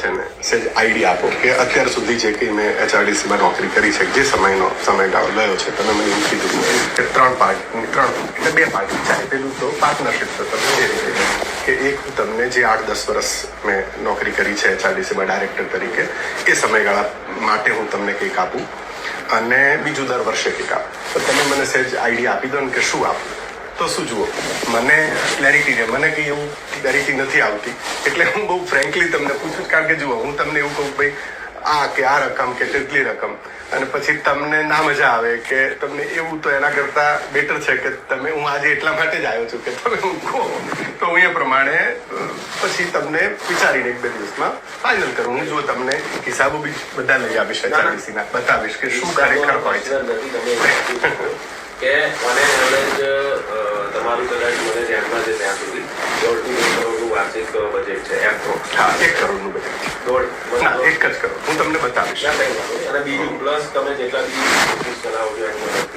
છે ને સેજ આઈડિયા આપો કે અત્યાર સુધી જે કંઈ મેં એચઆરડીસીમાં નોકરી કરી છે, જે સમયનો, સમયગાળો ગયો છે, તમે મને એવું કીધું કે ત્રણ પાર્ટ ત્રણ, એટલે બે પાર્ટી ચાલે પેલું તો પાર્ટનરશિપ તો તમે જે રીતે કે એક તમને જે આઠ દસ વર્ષ મેં નોકરી કરી છે એચઆરડીસીમાં ડાયરેક્ટર તરીકે, એ સમયગાળા માટે હું તમને કંઈક આપું. અને બીજું દર વર્ષે કંઈક આપું. તો તમે મને સહેજ આઈડિયા આપી દો ને કે શું આપું. તો શું જુઓ? મને ક્લેરિટી છે. મને કંઈ એવું ક્લેરિટી નથી આવતી. એટલે હું બહુ ફ્રેન્કલી તમને પૂછું કારણ કે જુઓ હું તમને એવું કહું ભાઈ આ કે આ રકમ કે તેટલી રકમ. અને પછી તમને ના મજા આવે કે તમને એવું તો એના કરતા બેટર છે કે તમે હું આજે એટલા માટે જ આવ્યો છું કે તમે હું કહો. તો હું એ પ્રમાણે પછી તમને વિચારીને એક બે દિવસમાં ફાઇનલ કરું. હું જો તમને હિસાબો બી બધા લઈ આવીશ HRDC ના. બતાવીશ કે શું ખરેખર હોય છે. કે મને એવરેજ તમારું કદાચ મને ધ્યાનમાં છે ત્યાં સુધી દોઢથી વાર્ષિક બજેટ છે. એપ્રોક્સ હા એક કરોડનું બજેટ દોઢ ના એક જ કરોડ. હું તમને બતાવીશ. અને બીજું પ્લસ તમે જેટલા બી ઓફિસ ચલાવો છો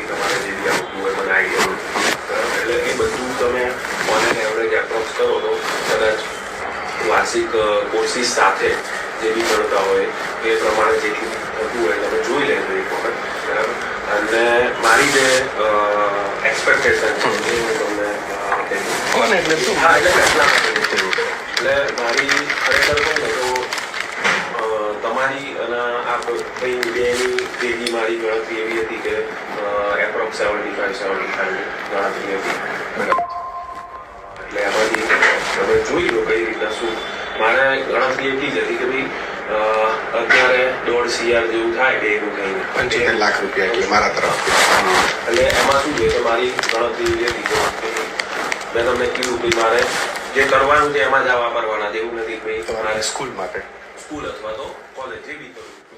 તમારે જે બી આવતું હોય મને આઈડિયા એટલે એ બધું તમે ઓન એન એવરેજ એપ્રોક્સ કરો તો કદાચ વાર્ષિક કોર્સિસ સાથે જે બી કરતા હોય એ પ્રમાણે જેટલું થતું હોય તમે જોઈ લેજો એક વખત. બરાબર? અને મારી જે એક્સપેક્ટેશન છે એ હું તમને એટલે શું? હા એટલે એટલા મારી ખરેખર કહું ને તો તમારી અને આ કઈ બેની ભેગી મારી ગણતરી એવી હતી કે approx seventy five seventy five ગણતરી હતી. એટલે એમાંથી તમે જોઈ લો કઈ રીતના શું. મારે ગણતરી એટલી જ હતી કે ભાઈ અત્યારે દોઢ સીઆર જેવું થાય બેનું થઈને પંચોતેર લાખ રૂપિયા એટલે મારા તરફ એટલે એમાં શું છે કે મારી ગણતરી એવી હતી કે મેં તમને કીધું કે મારે જે કરવાનું છે એમાં જ આ વાપરવાના એવું નથી સ્કૂલ માટે. સ્કૂલ અથવા તો કોલેજ જે બી કરવું.